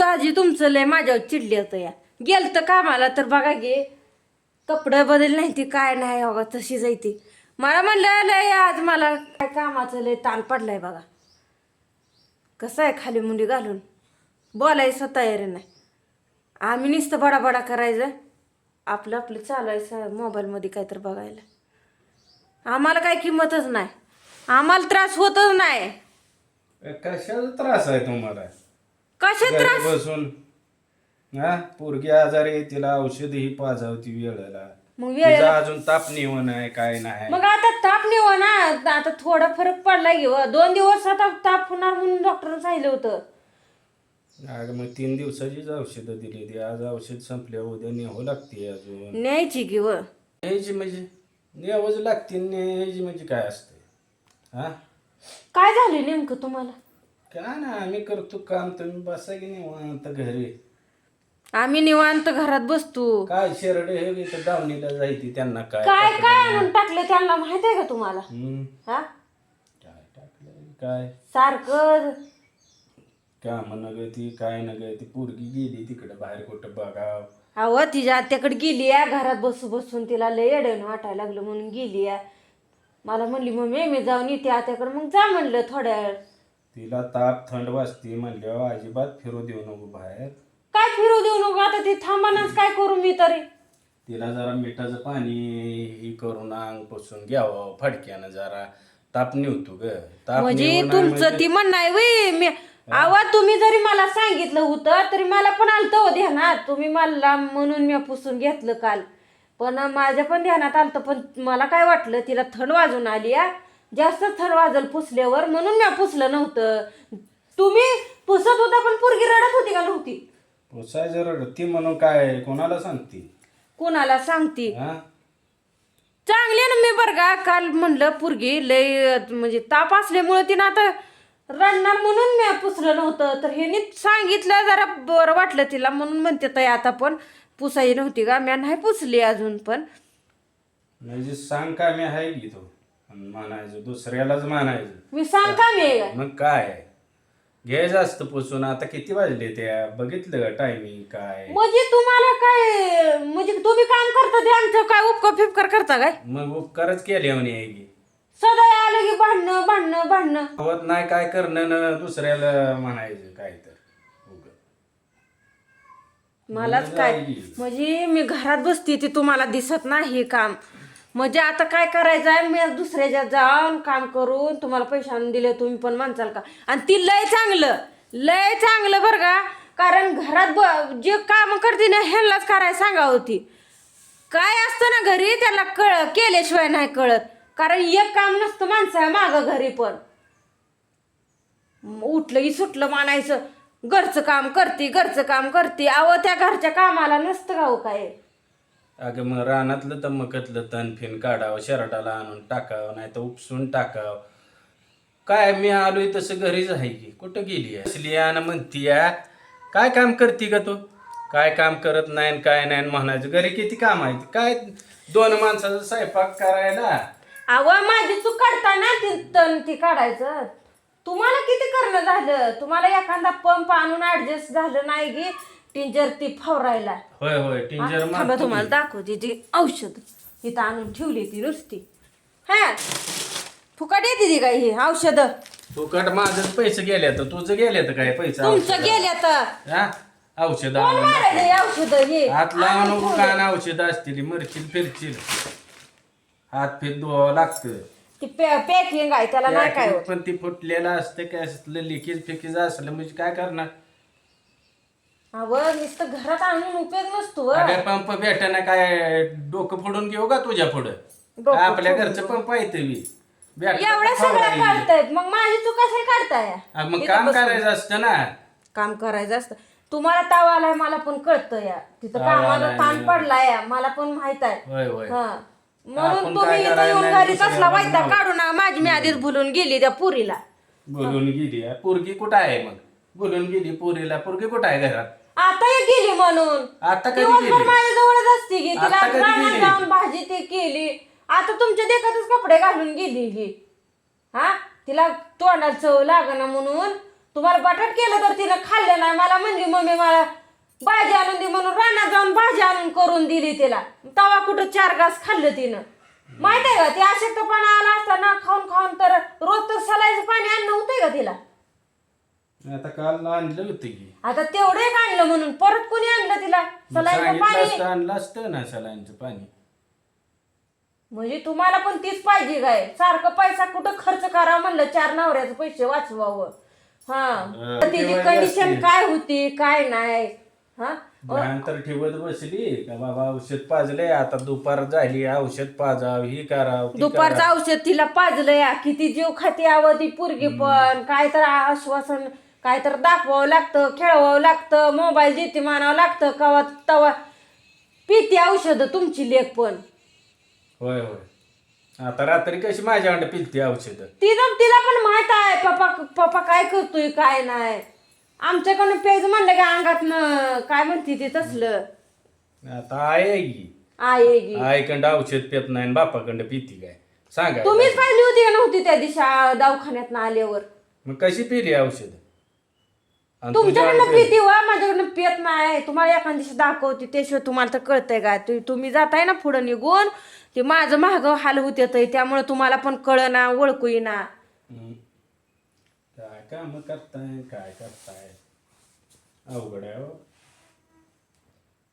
तर आजी तुमचं लय माझ्यावर चिडली होतं या. गेल तर कामाला तर बघा गे कपडे बदल नाही ती काय नाही बघा तशी जायती मला म्हणलं लय आज मला काय कामाचं लय ताण पडलाय बघा. कसं आहे खाली मुंडी घालून? बोलायचं तयारी नाही. आम्ही नुसतं बडाबडा करायचं. आपलं आपलं चालवायचं मोबाईलमध्ये काहीतरी बघायला. आम्हाला काय किंमतच नाही. आम्हाला त्रास होतच नाही. कशाचा त्रास आहे तुम्हाला? कशा घरी त्रास? बसून. हा? पोरगी आजारी आहे तिला औषध ही पाजावती वेळेला. मग तिचा अजून ताप निवण आहे काय नाही. मग आता ताप नाही हो ना आता थोडा फरक पडलाय की हो. दोन दिवस आता ताप होणार म्हणून डॉक्टरने सांगितलं होतं. अगं मग तीन दिवसाचीच औषधं दिली ती. आज औषध संपल्यावर उद्या न्यावं लागते अजून. न्यायची की व? न्यायची म्हणजे? न्यावंच लागते न्यायची म्हणजे काय असते? हा? काय झालं नेमकं तुम्हाला? काय ना आम्ही करतो काम तुम्ही बसा की निवांत घरी. आम्ही निवांत घरात बसतो. काय शेरडे हे इथं दावणीला जायती त्यांना काय काय काय आणून टाकलं त्यांना माहीत आहे का तुम्हाला? हम्म, हा? काय टाकलं काय? सारखं. काम नग ती काय नग ती पोरगी गेली तिकडे बाहेर कुठं बघाव. अहो तिच्या आत्याकडे गेली या घरात बसू बसून तिला लय येडण वाटायला लागलं म्हणून गेली या मला म्हणली मम्मी मी जाऊन येते आत्याकडे. मग जा म्हणलं थोड्या वेळ. तिला ताप थंड वाजते म्हणल्यावर अजिबात फिरू देऊ नको बाहेर. काय फिरू देऊ नको? आता ती थांबानाच काय करू मी तरी? तिला जरा मिठाचं पाणी ही करून अंग पुसून घ्यावं फडक्यानं जरा. ताप निवतो ग. ताप म्हणजे तुमचं ती म्हणणं आहे वय मी आवाज तुम्ही जरी मला सांगितलं होतं तरी मला पण आलतं हो ध्यानात. तुम्ही मला म्हणून मी पुसून घेतलं काल. पण माझ्या पण ध्यानात आलतं पण मला काय वाटलं तिला थंड वाजून आली या जास्त थंड वाजल पुसल्यावर म्हणून मी पुसलं नव्हतं. तुम्ही पुसत होता पण पोरगी रडत होती का नव्हती? पुसायचं रड ती म्हणून काय कोणाला सांगते? कोणाला सांगती? हा? चांगली ना मी बरं का काल म्हणलं पुरगी लय म्हणजे ताप असल्यामुळे तिनं आता रडणार म्हणून मी पुसलं नव्हतं. तर ह्यानी सांगितलं जरा बरं वाटलं तिला म्हणून म्हणते ताई आता पण पुसाई नव्हती का? मी नाही पुसली अजून पण. म्हणजे सांग काय मी आहे की तो? म्हणायचं दुसऱ्यालाच म्हणायचं. मी सांग का मी. मग काय? घे जास्त पुसून आता किती वाजले त्या? बघितलं टायमिंग काय? म्हणजे तुम्हाला काय म्हणजे तुम्ही काम करता ते आमचं काय उपकार फिपकार करता काय? मग उपकारच केले म्हणे आहे की सदा आलं की भांडणं भांडणं भांडणं. होत नाही काय करणं न दुसऱ्याला म्हणायचं काय तर उगाच. मलाच काय? म्हणजे मी घरात बसते ते तुम्हाला दिसत नाही हे काम. म्हणजे आता काय करायचं आहे मी दुसऱ्याच्या जाऊन काम करून तुम्हाला पैशाने दिले तुम्ही पण म्हणचाल का? आणि ती लय चांगलं लय चांगलं बरं का? कारण घरात ब जे काम करते ना ह्यांनाच करायला सांगा होती. काय असतं ना घरी त्याला कळ केल्याशिवाय नाही कळत. कारण एक काम नसतं माणसं मागं घरी पण. उठलंही सुटलं मानायचं. घरचं काम करते घरचं काम करते. अहो त्या घरच्या कामाला नसतं का हो काय? अगं मग रानातलं तमकतलं तण फिन काढावं शर्टाला आणून टाकावं नाही तर उपसून टाकावं. काय मी आलोय तसं घरीच आहे की कुठं गेली असली आणि म्हणती काय काम करते का तू? काय काम करत नाही काय नाही म्हणायचं घरी किती काम आहे काय दोन माणसाचा स्वयंपाक करायला? आवा माझी चूक काढताना ती तण ती काढायचं? तुम्हाला किती करणं झालं? तुम्हाला एखादा पंप आणून ऍडजस्ट झालं नाही की टिंजर ती फवरायला. होय होय टिंजर थांबा मारतो तुम्हाला. दाखवते ती औषध. इथं आणून ठेवली ती नुसती. हा फुकट येते ती काय ही औषध? फुकट माझं पैसे गेले तर तुझं गेले तर काय पैसे तुमचं गेल्या तर हा? औषध कोण आणून हे औषध हे? हात लावून कान औषध असतील मरशील फिरशील हात फिर धुवावं लागतं. ती पॅकिंग आहे त्याला नाही काय होत. पण ती फुटलेलं असतं काय असलं लिकेज फिकेज असलं म्हणजे काय करणार? अहो नुसतं घरात आणून उपयोग नसतो व. अगं पंप भेटाना काय? डोकं फोडून घेऊ का तुझ्या पुढं? डोकं आपल्या घरचं पंप आहे ते बी. भेटलं तर एवढ्या सगळ्या. काढतायत. मग माझी चूक कशाला काढताय? अगं मग इथं काम बसून. करायचं असतं ना. काम करायचं असतं. तुम्हाला ताव आलाय मला पण कळतं या. तिथं ताव कामाला आलाय. ताण पडलाय या. मला पण माहीत आहे. होय होय. हा. आपण म्हणून तुम्ही काय इथं करायला येऊन नाही घरी दुसऱ्याला कसला वाईटा म्हणावं. काढू नका. माझी मी आधीच भुलून गेली त्या पुरीला. बोलून गेली. पोरगी कुठं आहे मग? बोलून गेली पोरीला. पोरगी कुठं आहे घरात? आता एक गेली म्हणून. आता कधी दिवसभर गेली? माझ्या जवळच असते की तिला आता कधी रानात गेली? जाऊन भाजी ते केली. आता तुमच्या देखतच कपडे घालून गेली ही. हा? तिला तोंडाला चव लागना म्हणून. तुम्हाला बटाट केलं तर तिनं खाल्लं नाही. मला म्हणली मम्मी मला भाजी आणून दे म्हणून. रानात जाऊन भाजी आणून करून दिली तिला. तवा कुठं चार घास खाल्लं तिनं. माहीत आहे का? ती अशक्तपणा आला असता ना खाऊन खाऊन तर रोज तर सलाईचं पाणी आणणं होतंय का तिला? आता काल आणलं होतं की. आता तेवढे एक आणलं म्हणून. परत कोणी आणलं तिला? मग सलाईचं सांगितलं पाणी? असतं आणलं असतं ना सलाईनचं पाणी. म्हणजे तुम्हाला पण तीच पाहिजे काय? सारखं पैसा कुठं खर्च करा म्हणलं चार नवऱ्याचे पैसे वाचवावं. हा. तिची तेव्हा कंडिशन जास्ती. काय होती काय नाही? हा? तर ठेवत बसली. का बाबा औषध पाजले आता दुपार झाली औषध पाजाव ही कराव ती दुपारचं करावं. औषध तिला पाजलं या किती जीव खाती यावं ती पोरगी पण. काय तर आश्वासन काय तर दाखवावं लागतं खेळवावं लागतं मोबाईल जिथे मानावं लागतं कवा तवा पिती औषध तुमची लेख पण. होय होय. आता रात्री कशी माझ्या अंड पिलती औषध? तिला तिला पण माहीत आहे पप्पा पप्पा काय करतोय काय नाही. आमच्याकडून पेज म्हणलं की अंगात काय म्हणते ते तसलं. आता आहे की. आहे आईकडं औषध पित नाही आणि बापाकडं पिती काय. सांगा. तुम्हीच पाहिली होती का नव्हती त्या दिवशी दवाखान्यात आल्यावर? मग कशी पिली औषध? आणि तुमच्याकडनं तुझ्या पिती वा माझ्याकडनं पित नाही. तुम्हाला एखाद दिवशी दाखवते त्याशिवाय तुम्हाला तर कळतंय का? तु- तुम्ही जाताय ना पुढं निघून ते माझं महाग हाल होत त्यामुळे तुम्हाला पण कळना ओळखू येईना. हम्म. काय काम करताय काय करताय? अवघड आहे हो.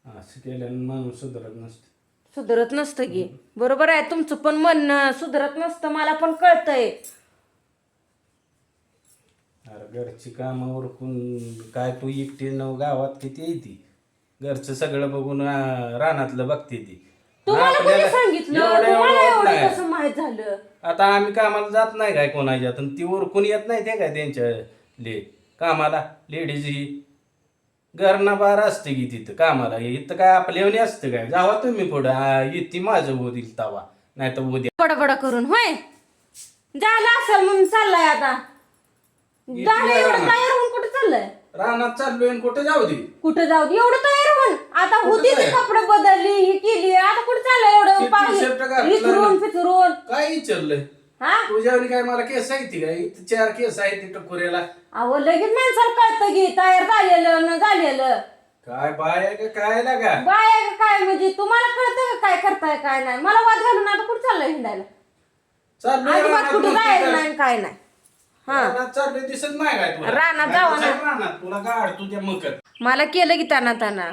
असं केल्यानं माणूस सुधरत नसतं. सुधरत नसतं की. बरोबर आहे तुमचं पण म्हणणं सुधरत नसतं मला पण कळतंय. घरची कामं उरकून काय तू एकटी नऊ गावात किती येते घरचं सगळं बघून रानातलं बघते ती. तुम्हाला कोणी आपल्याला सांगितलं? एवढं तुम्हाला एवढं होत एवढं नाही. कसं माहीत झालं? आता आम्ही कामाला जात नाही काय कोणाच्यात आणि ती उरकून येत नाही ते काय त्यांच्या ले कामाला लेडीज ही. घरना बार असते की तिथं कामाला. इथं काय आपल्या असतं काय? जावा तुम्ही पुढं. आ, येते माझं होतील तवा. नाही तर उद्या. बडबड करून होय? झालं असेल म्हणून चाललंय आता. एवढं. तयार होऊन कुठं चाललंय? रानात चाललोय आणि कुठं जाऊ दे? कुठं जाऊ दे? एवढं तयार होऊन. आता होती ती तयार? कपडे बदलली ही केली. आता कुठं चाललंय एवढं? घातलं ना. फिचरून काय विचारलंय? हा? तुझ्यावर काय मला केस आहे ती काय? इथं चार केस आहे ती टकोऱ्याला अहो लगेच माणसाला कळतं की तयार झालेलं न झालेलं. काय बाय आहे का काय लागा बाय काय? म्हणजे तुम्हाला कळतं का काय करताय काय नाही? मला वाद घालून आता कुठं चाललंय हिंडायला? चाललोय अजिबात रानात कुठं जायचं. नाही काय नाही. हा. रानात दिसत नाही काय तुला? रानात नाही जावा तर ना. रानात? तुला गाड तुझ्या मकत मला केलं की ताना ताना.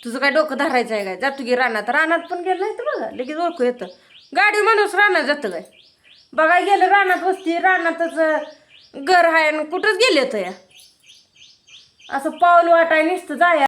तुझं काय डोकं धरायचं आहे काय? जातो की रानात. रानात पण गेलं नाही तर बघा लगेच ओळखू येतं. गाडी माणूस रानात जातं काय? बघाय गेलं रानात वस्ती रानातच अं, घर आहे आणि कुठंच गेले तर या. असं पाऊल वाटाय नुसतं जाया